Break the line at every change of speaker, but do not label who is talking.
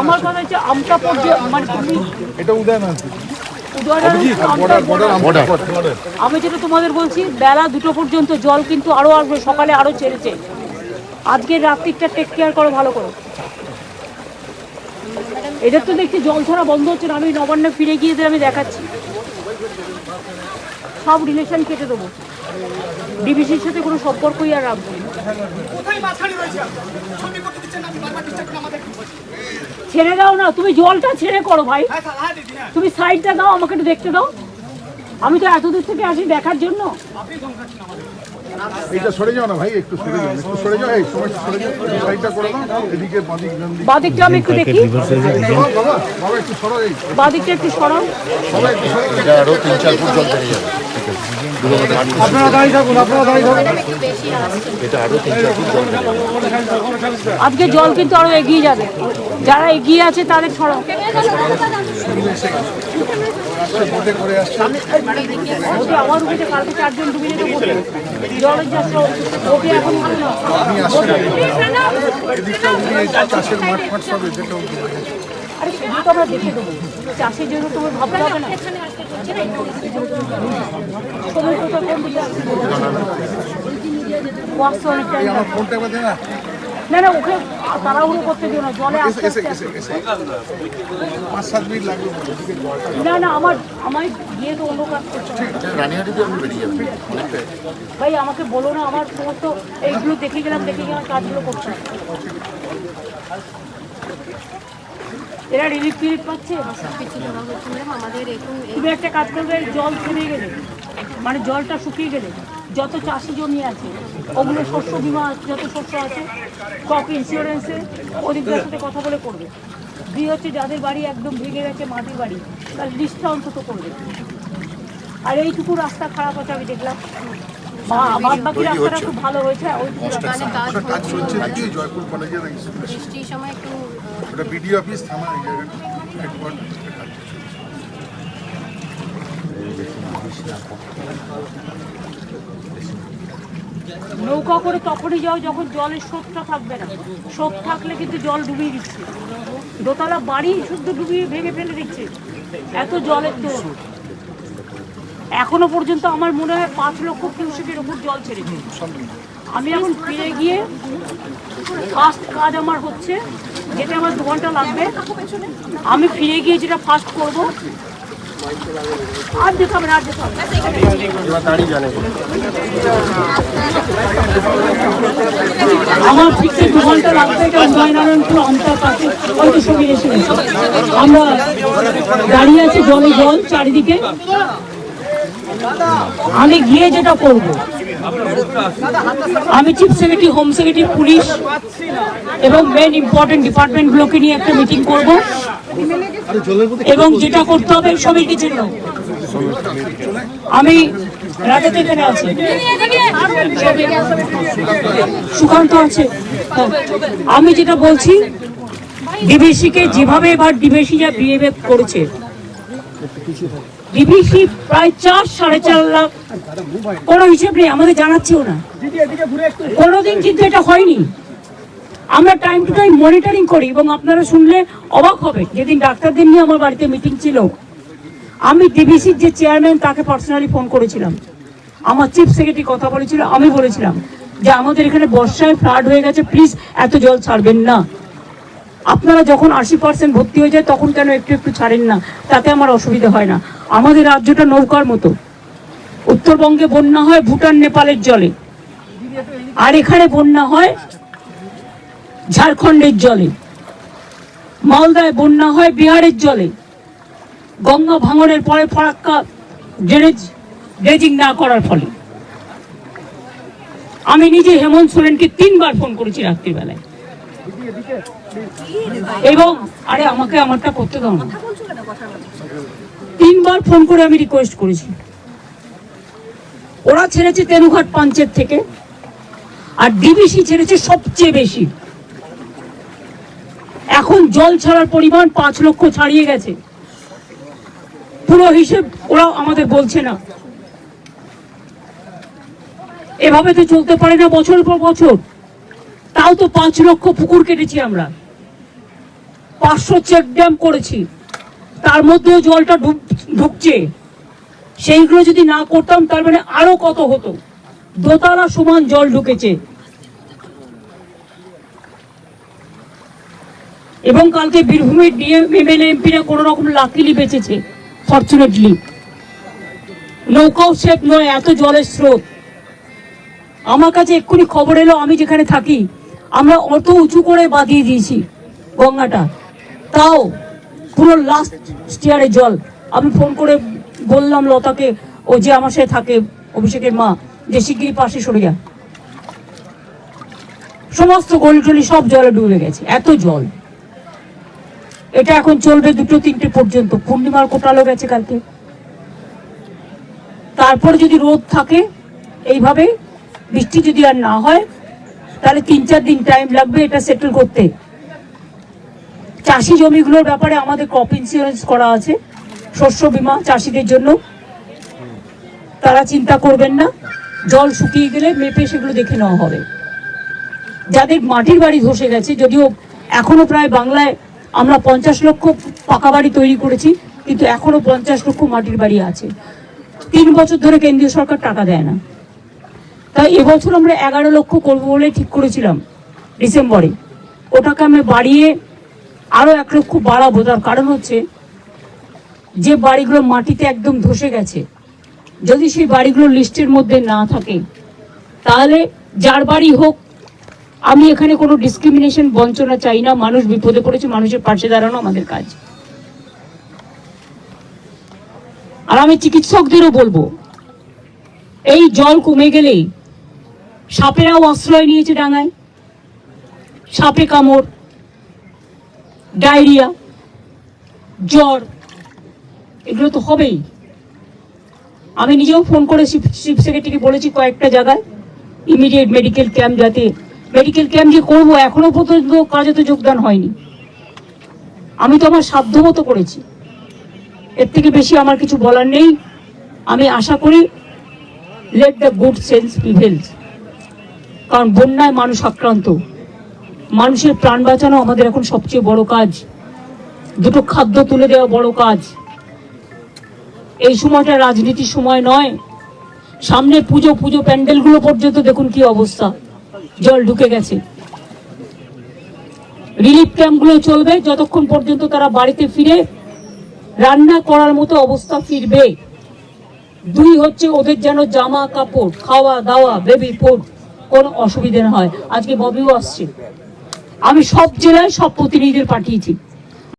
আমার কথা হচ্ছে আমটা পর্যন্ত মানে তুমি
এটা।
আমি যেটা তোমাদের বলছি বেলা দুটো পর্যন্ত জল কিন্তু আরও আসবে সকালে আরও ছেড়েছে। আজকের রাত্রিটা টেক কেয়ার করো ভালো করো। এদের তো দেখছি জল ছাড়া বন্ধ হচ্ছে না আমি নবান্নে ফিরে গিয়ে আমি দেখাচ্ছি। সব রিলেশন কেটে দেবো। ডিবিসির সাথে কোনো সম্পর্কই আর রাখব না। ছেড়ে দাও না তুমি জলটা ছেড়ে করো ভাই। তুমি সাইডটা দাও আমাকে একটু দেখতে দাও। আমি তো এত দূর থেকে আসি দেখার জন্য।
এটা সরে যাও না ভাই একটু সরে যাও একটু সরে যাও। এই সময় সরে যাও সাইডটা করে দাও এদিকে বাদিক
বাদিকটা আমি একটু দেখি।
বাবা বাবা বাবা একটু সরো এই।
বাদিকটা একটু সরাও
সবাই একটু সরো।
আরও তিন চার ফুট জল বেড়ে যাবে।
আপনারা দাঁড়িয়ে থাকুন আপনারা দাঁড়িয়ে থাকুন।
এটা আরও তিন চার ফুট জল
আজকে জল কিন্তু আরও এগিয়ে যাবে। যারা এগিয়ে আছে তাদের সরাও। আরে সেগুলো তো আমরা দেখে দেবো। চাষের জন্য তোমার ভাবতে হবে না। কোন দিকে
আমার ফোনটা না?
না না ওকে তাড়াহুড়ো করতে দিও না জলে আস্তে আস্তে
এসে এসে। পাঁচ সাত মিনিট লাগবে
না না আমার আমায় গিয়ে তো অন্য কাজ করতে হবে।
রানিহাটি বেরিয়ে যাবেন
ভাই আমাকে বলো না আমার সমস্ত এইগুলো দেখে গেলাম দেখে গিয়ে আমার কাজগুলো করতে হবে। এরা রিলিফ টিলিফ পাচ্ছে?
আমাদের
তুমি একটা কাজ করবে জল থেমে গেলে মানে জলটা শুকিয়ে গেলে। যত চাষি জমি আছে ওগুলো শস্য বিমা যত শস্য আছে ক্রপ ইন্স্যুরেন্সে ওদিকটার সাথে কথা বলে করবে। দুই হচ্ছে যাদের বাড়ি একদম ভেঙে গেছে মাটির বাড়ি তার লিস্টটা অন্তত করবে। আর এইটুকু রাস্তা খারাপ আছে আমি দেখলাম। বাদ বাকি রাস্তাটা খুব ভালো হয়েছে ওইটুকু?
বৃষ্টির সময় একটু
বিডিও অফিস থানা
নৌকা করে তখনই যাও যখন জলের স্রোতটা থাকবে না। স্রোত থাকলে কিন্তু জল ডুবিয়ে দিচ্ছে। দোতলা বাড়ি শুদ্ধ ডুবিয়ে ভেঙে ফেলে দিচ্ছে। এত জলের তো। এখনও পর্যন্ত আমার মনে হয় পাঁচ লক্ষ কিউসেকের উপর জল ছেড়েছে আমি এখন ফিরে গিয়ে ফার্স্ট কাজ আমার হচ্ছে, যেটা আমার দু ঘণ্টা লাগবে, আমি ফিরে গিয়ে যেটা ফার্স্ট করব আর যেতে হবে না, আর যেতে আমার ফিরতে দু ঘণ্টা লাগবে, এটা উদয়নারায়ণপুর অন্তর ওই সঙ্গে এসে। আমরা দাঁড়িয়ে আছি জলে জল চারিদিকে। আমি গিয়ে যেটা করব, আমি chief secretary, home secretary, police এবং মেন ইম্পর্টেন্ট ডিপার্টমেন্টগুলোকে নিয়ে একটা মিটিং করব। এবং যেটা করতে হবে সবাইকে জন্য আমি রাজাতে এখানে আছি। সুকান্ত আছে। আমি যেটা বলছি ডিবিসিকে যেভাবে এবার ডিবিসি যা বিহেভ করেছে ডিবিসি প্রায় চার, সাড়ে চার লাখ কোনো হিসেব নেই, আমাদের জানাচ্ছেও না। কোনোদিন কিন্তু এটা হয়নি। আমরা টাইম টু টাইম মনিটরিং করি এবং আপনারা শুনলে অবাক হবে যেদিন ডাক্তারদের নিয়ে আমার বাড়িতে মিটিং ছিল, আমি ডিবিসির যে চেয়ারম্যান তাকে পার্সোনালি ফোন করেছিলাম। আমার চিফ সেক্রেটারি কথা বলেছিল, আমি বলেছিলাম যে আমাদের এখানে বর্ষায় ফ্লাড হয়ে গেছে প্লিজ এত জল ছাড়বেন না। আপনারা যখন আশি পার্সেন্ট ভর্তি হয়ে যায়, তখন কেন একটু একটু ছাড়েন না? তাতে আমার অসুবিধা হয় না। আমাদের রাজ্যটা নৌকার মতো। উত্তরবঙ্গে বন্যা হয় ভুটান, নেপালের জলে। আর এখানে বন্যা হয় ঝাড়খণ্ডের জলে, মালদায় বন্যা হয় বিহারের জলে, গঙ্গা ভাঙনের পরে ফরাক্কা ড্রেনেজ, ড্রেজিং না করার ফলে। আমি নিজে হেমন্ত সোরেনকে তিনবার ফোন করেছি রাত্রিবেলায়। এবং, আরে আমাকে আমারটা করতে দাও না। তিনবার ফোন করে আমি রিকোয়েস্ট করেছি। ওরা ছেড়েছে তেনুঘাট পাঞ্চের থেকে, আর ডিবিসি ছেড়েছে সবচেয়ে বেশি। এখন জল ছাড়ার পরিমাণ পাঁচ লক্ষ ছাড়িয়ে গেছে। পুরো হিসেব ওরা আমাদের বলছে না। এভাবে তো চলতে পারে না বছর পর বছর। তাও তো পাঁচ লক্ষ পুকুর কেটেছি আমরা। পাঁচশো চেক ড্যাম করেছি। তার মধ্যেও জলটা ঢুক- ঢুকছে। সেইগুলো যদি না করতাম তার মানে আরও কত হতো। দোতলা সমান জল ঢুকেছে। এবং কালকে বীরভূমের ডিএম এমএলএ এমপিরা কোনো রকম লাকিলি বেঁচেছে ফর্চুনেটলি নৌকাও সেফ নয়, এত জলের স্রোত। আমার কাছে এক্ষুনি খবর এলো, আমি যেখানে থাকি, আমরা অত উঁচু করে বাঁধিয়ে দিয়েছি গঙ্গাটা। তাও পুরো লাস্ট স্টিয়ারে জল। আমি ফোন করে বললাম লতাকে, ও যে আমার সাথে থাকে, অভিষেকের মা, যে শিগগিরি পাশে সরে যা। সমস্ত গলি টলি সব জলে ডুবে গেছে, এত জল। এটা এখন চলবে দুটো তিনটে পর্যন্ত। পূর্ণিমার কোটালো গেছে কালকে। তারপরে যদি রোদ থাকে, এইভাবে বৃষ্টি যদি আর না হয়, তাহলে তিন চার দিন টাইম লাগবে এটা সেটেল করতে। চাষি জমিগুলোর ব্যাপারে আমাদের ক্রপ ইন্স্যুরেন্স করা আছে, শস্য বীমা চাষিদের জন্য। তারা চিন্তা করবেন না, জল শুকিয়ে গেলে মেপে সেগুলো দেখে নেওয়া হবে। যাদের মাটির বাড়ি ধসে গেছে, যদিও এখনও প্রায় বাংলায় আমরা পঞ্চাশ লক্ষ পাকা বাড়ি তৈরি করেছি, কিন্তু এখনও পঞ্চাশ লক্ষ মাটির বাড়ি আছে। তিন বছর ধরে কেন্দ্রীয় সরকার টাকা দেয় না। তাই এবছর আমরা এগারো লক্ষ করব বলে ঠিক করেছিলাম ডিসেম্বরে। ওটাকে আমি বাড়িয়ে আরও এক লক্ষ বাড়াবো। তার কারণ হচ্ছে, যে বাড়িগুলো মাটিতে একদম ধসে গেছে, যদি সেই বাড়িগুলো লিস্টের মধ্যে না থাকে, তাহলে যার বাড়ি হোক আমি এখানে কোনো ডিসক্রিমিনেশন বঞ্চনা চাই না, মানুষ বিপদে পড়েছে, মানুষের পাশে দাঁড়ানো আমাদের কাজ। আর আমি চিকিৎসকদেরও বলব, এই জল কমে গেলেই সাপেরাও আশ্রয় নিয়েছে ডাঙায়। সাপে কামড়, ডায়রিয়া, জ্বর, এগুলো তো হবেই। আমি নিজেও ফোন করে চিফ সেক্রেটারিকে বলেছি কয়েকটা জায়গায়, ইমিডিয়েট মেডিকেল ক্যাম্প যাতে মেডিকেল ক্যাম্প যে করব, এখনও পর্যন্ত কাজে তো যোগদান হয়নি। আমি তো আমার সাধ্য মতো করেছি। এর থেকে বেশি আমার কিছু বলার নেই। আমি আশা করি let the good sense prevails কারণ বন্যায় মানুষ আক্রান্ত। মানুষের প্রাণ বাঁচানো আমাদের এখন সবচেয়ে বড় কাজ। দুটো খাদ্য তুলে দেওয়া বড় কাজ। এই সময়টা রাজনীতির সময় নয়। সামনে পুজো পুজো প্যান্ডেলগুলো পর্যন্ত দেখুন কি অবস্থা। জল ঢুকে গেছে। রিলিফ ক্যাম্পগুলো চলবে, যতক্ষণ পর্যন্ত তারা বাড়িতে ফিরে রান্না করার মতো অবস্থা ফিরবে। দুই হচ্ছে ওদের যেন জামা কাপড়, খাওয়া দাওয়া বেবি ফুড কোনো অসুবিধে না হয়। আজকে ববিও আসছে। আমি সব জেলায় সব প্রতিনিধিদের পাঠিয়েছি।